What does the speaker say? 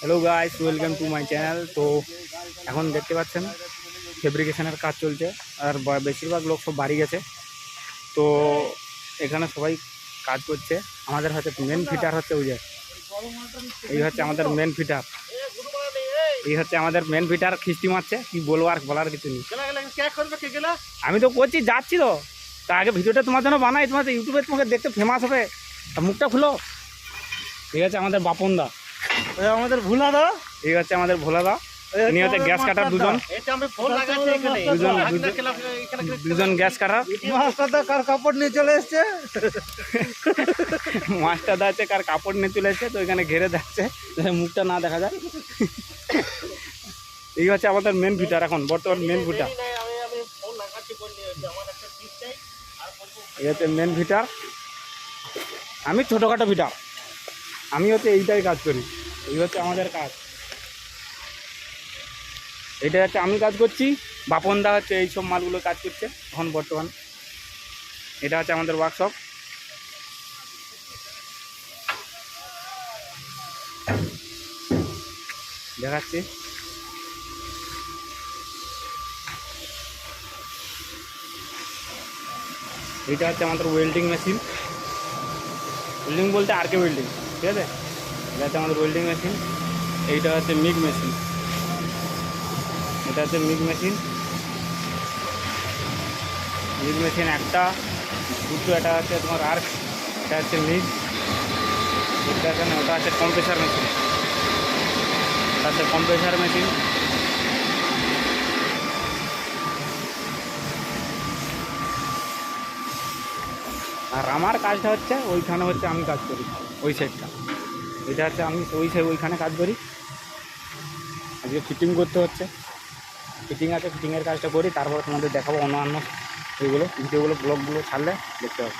Hello guys welcome to my channel তো এখন দেখতে পাচ্ছেন ফেব্রিকেশনের কাজ চলছে। আর বেশিরভাগ লোক সব বাড়ি গেছে। তো এখানে সবাই কাজ করছে। আমাদের হচ্ছে মেন ফিটার হচ্ছে ওই যে। এই হচ্ছে আমাদের মেন ফিটার এই হচ্ছে আমাদের মেন ফিটার খিস্তি মারছে। কি বলব আর বলার কিছু নেই। আমি তো করছি যাচ্ছি তো। তা আগে ভিডিওটা তোমার জন্য বানাই তোমার ইউটিউবে তোমাকে দেখতে ফেমাস হবে। তা মুখটা খুলো। ঠিক আছে আমাদের বাপন দা আমাদের ভুলা দা এই হচ্ছে আমাদের ভোলা দা ইনি হচ্ছে গ্যাস কাটার দুজন। আমি ফোন লাগাচ্ছি দুজন দুজন- গ্যাস কাটার মাস্টার দা কার কাপড় নিয়ে চলে এসছে? মাছটা দাচ্ছে কার কাপড় নিয়ে চলে এসছে তো এখানে ঘেরে যাচ্ছে মুখটা না দেখা যায়। এই হচ্ছে আমাদের মেন ফিটার এখন বর্তমান মেন ফিটার এই নাই, আমি আমি ফোন লাগাচ্ছি ফোন নিয়ে যে আমার একটা পিস চাই আর বলব এই হচ্ছে মেন ফিটার আমি ছোটোখাটো ফিটার আমি হচ্ছে এইটাই কাজ করি। এই হচ্ছে আমাদের কাজ। এটা হচ্ছে আমি কাজ করছি। বাপন দা হচ্ছে এইসব মালগুলো কাজ করছে এখন বর্তমান। এটা হচ্ছে আমাদের ওয়ার্কশপ দেখাচ্ছি। এইটা হচ্ছে আমাদের ওয়েল্ডিং মেশিন ওয়েল্ডিং বলতে আর কে ওয়েল্ডিং ঠিক আছে? এটা হচ্ছে আমাদের ওয়েল্ডিং মেশিন এইটা হচ্ছে মিগ মেশিন এটা হচ্ছে মিগ মেশিন মিগ মেশিন একটা, দুটো এটা হচ্ছে তোমার আর্ক এটা হচ্ছে মিগ এটা ওটা হচ্ছে কম্প্রেসার মেশিন এটা হচ্ছে কম্প্রেসার মেশিন আর আমার কাজটা হচ্ছে, ওইখানে হচ্ছে আমি কাজ করি। ওই সাইডটা এটা হচ্ছে আমি ওই সাইড ওইখানে কাজ করি। আজকে ফিটিং করতে হচ্ছে। ফিটিং আছে ফিটিংয়ের কাজটা করি। তারপর তোমাদের দেখাবো অন্যান্য এইগুলো ভিডিওগুলো ব্লগগুলো ছাড়লে দেখতে হবে।